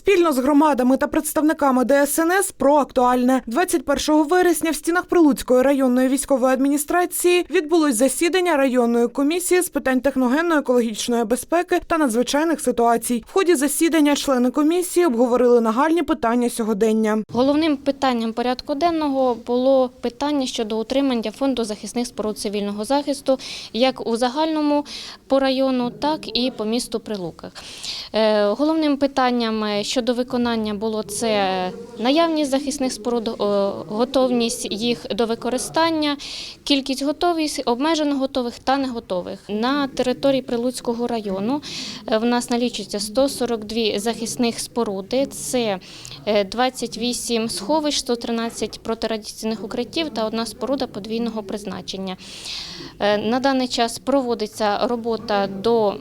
Спільно з громадами та представниками ДСНС про актуальне 21 вересня в стінах Прилуцької районної військової адміністрації відбулось засідання районної комісії з питань техногенно-екологічної безпеки та надзвичайних ситуацій. В ході засідання члени комісії обговорили нагальні питання сьогодення. Головним питанням порядку денного було питання щодо утримання фонду захисних споруд цивільного захисту як у загальному по району, так і по місту Прилуках. Е, Головним питанням е, щодо виконання було це наявність захисних споруд, е, готовність їх до використання, кількість готовість, обмежено готових та не готових. На території Прилуцького району е, в нас налічується 142 захисних споруди. Це е, 28 сховищ, 113 протирадіаційних укриттів та одна споруда подвійного призначення. Е, На даний час проводиться робота до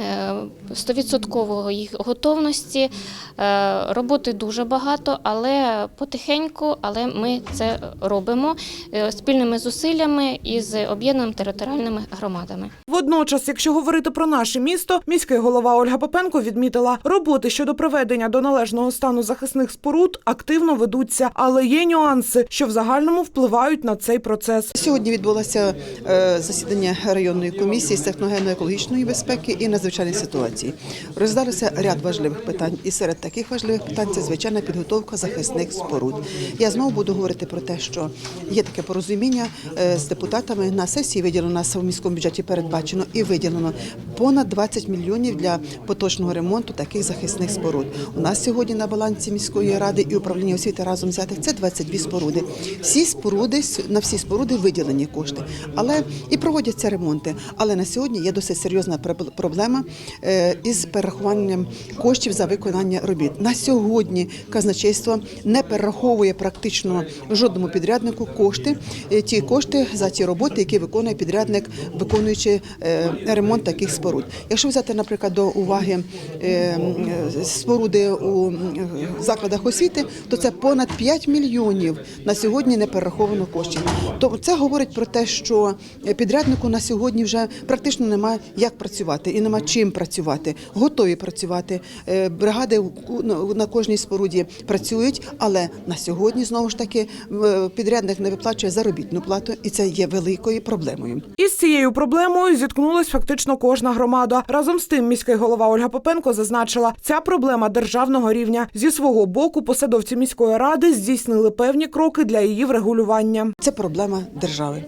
е, 100% їх готовності. Е, Роботи дуже багато, але потихеньку, але ми це робимо е, спільними зусиллями із об'єднаними територіальними громадами. Водночас, якщо говорити про наше місто, міський голова Ольга Попенко відмітила, роботи щодо приведення до належного стану захисних споруд активно ведуться, але є нюанси, що в загальному впливають на цей процес. Сьогодні відбулося засідання районної комісії з техногенно-екологічної безпеки і надзвичайних ситуації. Розглядалося ряд важливих питань, і серед таких важливих питань це звичайна підготовка захисних споруд. Я знову буду говорити про те, що є таке порозуміння е, з депутатами на сесії. Виділено в міському бюджеті передбачено і виділено понад 20 мільйонів для поточного ремонту таких захисних споруд. У нас сьогодні на балансі міської ради і управління освіти разом взятих це 22 споруди. Всі споруди на всі споруди виділені кошти, але і проводяться ремонти. Але на сьогодні є досить серйозна проб- проблема е, із перерахуванням коштів за виконання робіт. На сьогодні казначейство не перераховує практично жодному підряднику кошти, е, ті кошти за ті роботи, які виконує підрядник, виконуючи е, ремонт таких споруд. Якщо взяти, наприклад, до уваги е, е, споруди у е, закладах освіти, то це понад 5 мільйонів на сьогодні не перераховано коштів. То це говорить про те, що підряднику на сьогодні вже практично немає як працювати і нема чим працювати. Готові працювати. Бригади на кожній споруді працюють, але на сьогодні знову ж таки підрядник не виплачує заробітну плату, і це є великою проблемою. Із цією проблемою зіткнулась фактично кожна. Разом з тим, міський голова Ольга Попенко зазначила, ця проблема державного рівня. Зі свого боку, посадовці міської ради здійснили певні кроки для її врегулювання. Це проблема держави.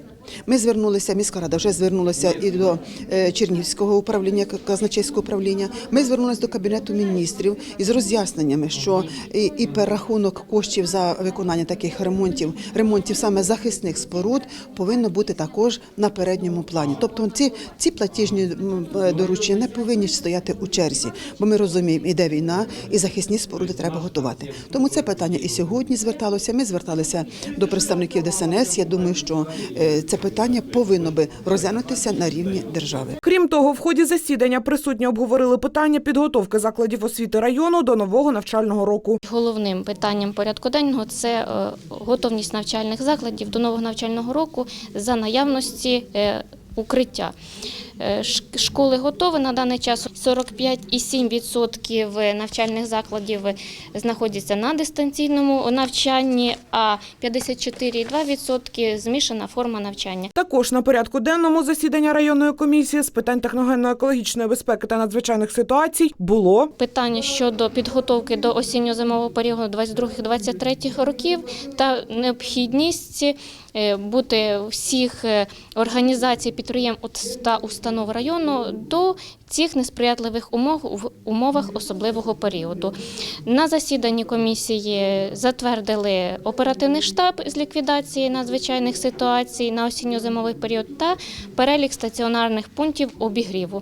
Ми звернулися, міська рада вже звернулася і до е, Чернігівського управління, казначейського управління. Ми звернулися до кабінету міністрів із роз'ясненнями, що і, і перерахунок коштів за виконання таких ремонтів, ремонтів саме захисних споруд, повинно бути також на передньому плані. Тобто ці, ці платіжні е, доручення не повинні стояти у черзі, бо ми розуміємо, іде війна, і захисні споруди треба готувати. Тому це питання і сьогодні зверталося. Ми зверталися до представників ДСНС. Я думаю, що е, це питання повинно би розглянутися на рівні держави. Крім того, в ході засідання присутні обговорили питання підготовки закладів освіти району до нового навчального року. Головним питанням порядку денного це е, готовність навчальних закладів до нового навчального року за наявності е, укриття. Е, Школи готові на даний час 45,7% навчальних закладів знаходяться на дистанційному навчанні, а 54,2% змішана форма навчання. Також на порядку денному засідання районної комісії з питань техногенно-екологічної безпеки та надзвичайних ситуацій було питання щодо підготовки до осінньо-зимового періоду 22-23 років та необхідність е, бути всіх е, організацій, підприємств та установ району до цих несприятливих умов в умовах особливого періоду. На засіданні комісії затвердили оперативний штаб з ліквідації надзвичайних ситуацій на осінньо-зимовий період та перелік стаціонарних пунктів обігріву.